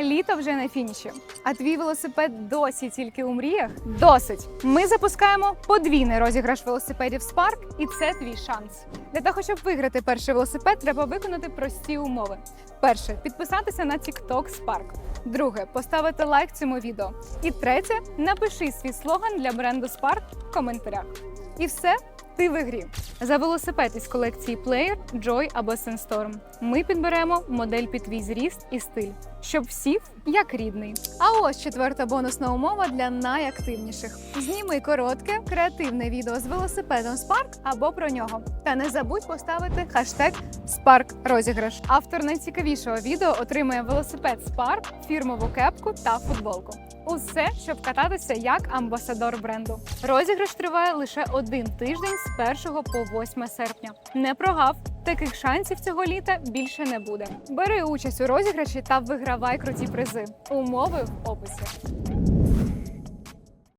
Літо вже на фініші, а твій велосипед досі тільки у мріях? Досить. Ми запускаємо подвійний розіграш велосипедів Spark, і це твій шанс. Для того, щоб виграти перший велосипед, треба виконати прості умови. Перше підписатися на TikTok Spark. Друге поставити лайк цьому відео. І третє напиши свій слоган для бренду Spark в коментарях. І все. Ти в ігрі. За велосипед із колекції Player, Joy або Sandstorm ми підберемо модель під твій зріст і стиль, щоб сів як рідний. А ось четверта бонусна умова для найактивніших: зніми коротке, креативне відео з велосипедом Spark або про нього. Та не забудь поставити хештег Spark розіграш. Автор найцікавішого відео отримує велосипед Spark, фірмову кепку та футболку. Усе, щоб кататися як амбасадор бренду. Розіграш триває лише один тиждень з 1 по 8 серпня. Не прогав. Таких шансів цього літа більше не буде. Бери участь у розіграші та вигравай круті призи. Умови в описі.